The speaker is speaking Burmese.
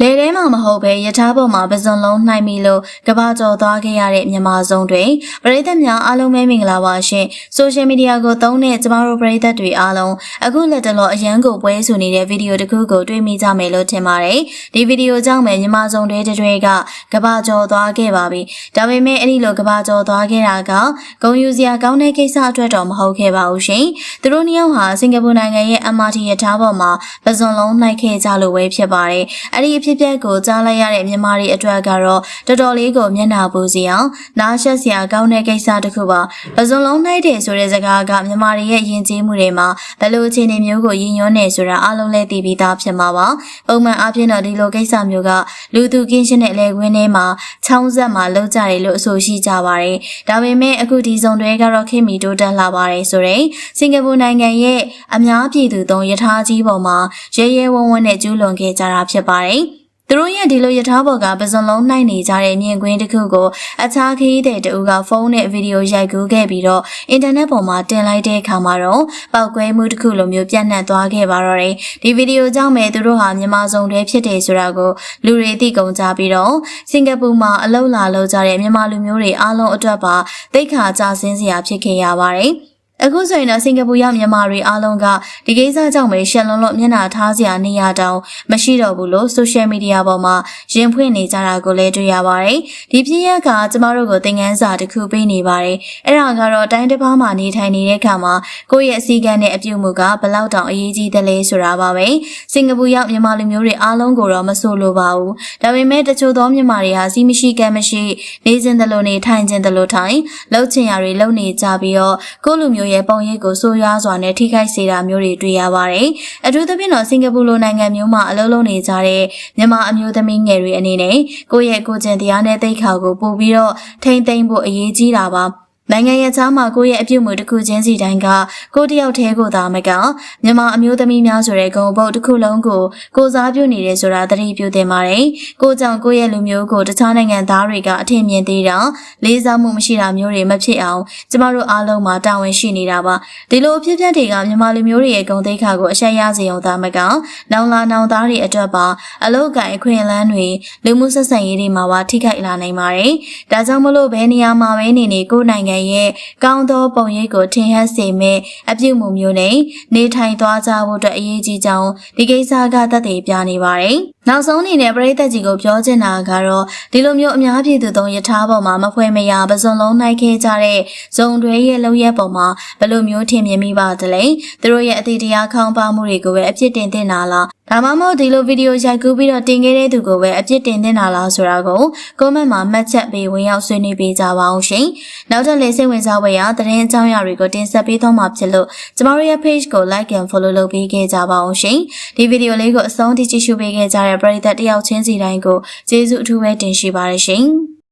လေထဲမှာမဟုတ်ပဲယထာပေါ်မှာပဇွန်လုံးနှိုက်မိလို့ကဘာကျော်သွားခဲ့ရတဲ့မြန်မာဆုံးတွေပရိသတ်များအားလုံးပဲမင်္ဂလာပါရှင်ဆိုရှယ်မီဒီယာကိုသုံးတဲ့ကျမတို့ပရိသတ်တွေအားလုံးအခုလက်တလောအရန်ကိုပွဲဆူနေတဲ့ဗီဒီယိုတစ်ခုကိုတွေ့မိကြမယ်လို့ထင်ပါတယ်ဒီဗီဒီယိုကြောင့်ပဲမြန်မာဆုံးတွေတွေကကဘာကျော်သွားခဲ့ပါပြီဒါပေမဲ့အဲ့ဒီလိုကဘာကျော်သွားခဲ့တာကဂုံယူစရာကောင်းတဲ့ကိစ္စအတွက်တော့မဟုတ်ခဲ့ပါဘူးရှင်သူတို့နှစ်ယောက်ဟာစင်ကာပူနိုင်ငံရဲ့ MRT ရထားပေါ်မှာပဇွန်လုံးနှိုက်ခဲ့ကြလို့ပဲဖြစ်ပါတယ်အဲ့ဒီအဖြစ်အပျက်ကိုကြားလိုက်ရတဲ့မြန်မာတွေအတွက်ကတော့တော်တော်လေးကိုမျက်နှာပူစီအောင်နားရှက်စရာကောင်းတဲ့ကိစ္စတစ်ခုပါပဇွန်လုံးနှိုက်တယ်ဆိုတဲ့စကားကမြန်မာတွေရဲ့ယဉ်ကျေးမှုတွေမှာဘယ်လိုအခြေအနေမျိုးကိုရည်ညွှန်းနေဆိုတာအားလုံးလည်းသိပြီးသားဖြစ်မှာပါပုံမှန်အားဖြင့်တော့ဒီလိုကိစ္စမျိုးကလူသူကင်းရှင်းတဲ့လေခွင်းထဲမှာချောင်းဆက်မှာလောက်ကြတယ်လို့အဆိုရှိကြပါတယ်ဒါပေမဲ့အခုဒီဇုံတွေကတော့ခေတ်မီတိုးတက်လာပါတယ်ဆိုရင်စင်ကာပူနိုင်ငံရဲ့အများပြည်သူသုံးယထာကြီးပေါ်မှာရဲရဲဝံ့ဝံ့နဲ့ကျူးလွန်ခဲ့ကြတာဖြစ်ပါတယ် သူတို့ရဲ့ဒီလိုယထာဘော်ကပဇွန်လုံးနိုင်နေကြတဲ့မြင်ကွင်းတစ်ခုကိုအခြားခရီးသည်တဦးကဖုန်းနဲ့ဗီဒီယိုရိုက်ကူးခဲ့ပြီးတော့အင်တာနက်ပေါ်မှာတင်လိုက်တဲ့အခါမှာတော့ပောက်ကွဲမှုတစ်ခုလိုမျိုးပြန့်နှံ့သွားခဲ့ပါတော့တယ်ဒီဗီဒီယိုကြောင့်ပဲသူတို့ဟာမြန်မာစုံတွေဖြစ်တယ်ဆိုတာကိုလူတွေသိကုန်ကြပြီးတော့စင်ကာပူမှာအလောက်လာလောက်ကြတဲ့မြန်မာလူမျိုးတွေအားလုံးအတွက်ပါတိတ်ခါကြဆင်းစရာဖြစ်ခဲ့ရပါတယ် အခုဆိုရင်တော့စင်ကာပူရောက်မြန်မာတွေအားလုံးကဒီကိစ္စကြောင့်ပဲရှက်လွန်းလို့မျက်နှာထားစရာနေရတောင်မရှိတော့ဘူးလို့ဆိုရှယ်မီဒီယာပေါ်မှာရင်ဖွင့်နေကြတာကိုလည်းတွေ့ရပါတယ်။ဒီဖြစ်ရပ်ကကျမတို့ကိုသင်ခန်းစာတစ်ခုပေးနေပါတယ်။အဲ့ဒါကတော့တိုင်းတစ်ပါးမှာနေထိုင်နေတဲ့အခါမှာကိုယ့်ရဲ့အစည်းအကမ်းနဲ့အပြုအမူကဘလောက်တောင်အရေးကြီးသလဲဆိုတာပါပဲ။စင်ကာပူရောက်မြန်မာလူမျိုးတွေအားလုံးကိုတော့မဆိုလိုပါဘူး။ဒါပေမဲ့တချို့သောမြန်မာတွေဟာစီးမရှိကမ်းမရှိနေခြင်းတလို့နေထိုင်ခြင်းတလို့ထိုင်လှုပ်ချင်ရတွေလှုပ်နေကြပြီးတော့ကိုယ့်လူမျိုးရဲ့ပုံရိပ်ကိုဆိုးရွားစွာနဲ့ထိခိုက်စေတာမျိုးတွေတွေ့ရပါတယ်။အထူးသဖြင့်တော့စင်ကာပူလိုနိုင်ငံမျိုးမှာအလုပ်လုပ်နေကြတဲ့မြန်မာအမျိုးသမီးငယ်တွေအနေနဲ့ကိုယ့်ရဲ့ကိုယ်ကျင့်တရားနဲ့သိက္ခာကိုပို့ပြီးတော့ထိမ့်သိမ့်ဖို့အရေးကြီးတာပါ။ နိုင်ငံရဲ့ချားမှာကိုယ့်ရဲ့အပြုတ်မှုတစ်ခုချင်းစီတိုင်းကကိုတယောက်တည်းကိုသာမကမြန်မာအမျိုးသမီးများဆိုတဲ့ဂုံပုတ်တစ်ခုလုံးကိုကိုစားပြုနေတယ်ဆိုတာသတိပြုသင့်ပါတယ်။ကိုကြောင့်ကိုယ့်ရဲ့လူမျိုးကိုတခြားနိုင်ငံသားတွေကအထင်မြင်သေးတာလေးစားမှုမရှိတာမျိုးတွေမဖြစ်အောင်ကျမတို့အားလုံးမှာတာဝန်ရှိနေတာပါ။ဒီလိုအဖြစ်အပျက်တွေကမြန်မာလူမျိုးတွေရဲ့ဂုံသိက္ခာကိုအရှက်ရစေအောင်သာမကနောင်လာနောင်သားတွေအတွက်ပါအလောက်ကန်အခွင့်အလမ်းတွေလူမှုဆက်ဆံရေးတွေမှာပါထိခိုက်လာနိုင်ပါတယ်။ဒါကြောင့်မလို့ဘယ်နေရာမှာပဲနေနေကိုယ်နိုင်ငံရဲ့ကောင်းသောပုံရိပ်ကိုထင်ဟပ်စေမဲ့အပြုအမူမျိုးနဲ့နေထိုင်သွားကြဖို့အတွက်အရေးကြီးကြောင်းဒီကိစ္စကသက်သေပြနေပါတယ်။ နောက်ဆုံးအနေနဲ့ပရိသတ်ကြီးကိုပြောချင်တာကတော့ဒီလိုမျိုးအများပြည်သူသုံးယထာပေါ်မှာမဖွဲမရပစွန်လုံးနိုင်ခဲ့ကြတဲ့ဇုံတွေရဲ့လုံရက်ပေါ်မှာဘယ်လိုမျိုးထင်မြင်မိပါသလဲ။သူတို့ရဲ့အသေးတရားခေါင်းပါမှုတွေကိုပဲအပြစ်တင်တင်တာလား။ဒါမှမဟုတ်ဒီလိုဗီဒီယိုရိုက်ကူးပြီးတော့တင်ခဲ့တဲ့သူကိုပဲအပြစ်တင်တင်တာလားဆိုတာကိုကွန်မန့်မှာမှတ်ချက်ပေးဝင်ရောက်ဆွေးနွေးပေးကြပါအောင်ရှင်။နောက်ထပ်လည်းစိတ်ဝင်စားဖွယ်ရာသတင်းအကြောင်းအရာတွေကိုတင်ဆက်ပေးသွားမှာဖြစ်လို့ကျမတို့ရဲ့ page ကို like and follow လုပ်ပေးခဲ့ကြပါအောင်ရှင်။ဒီဗီဒီယိုလေးကိုအဆုံးထိကြည့်ရှုပေးခဲ့ကြတဲ့ပရိသတ်တယောက်ချင်းစီတိုင်းကိုကျေးဇူးအထူးပဲတင်ရှိပါတယ်ရှင်။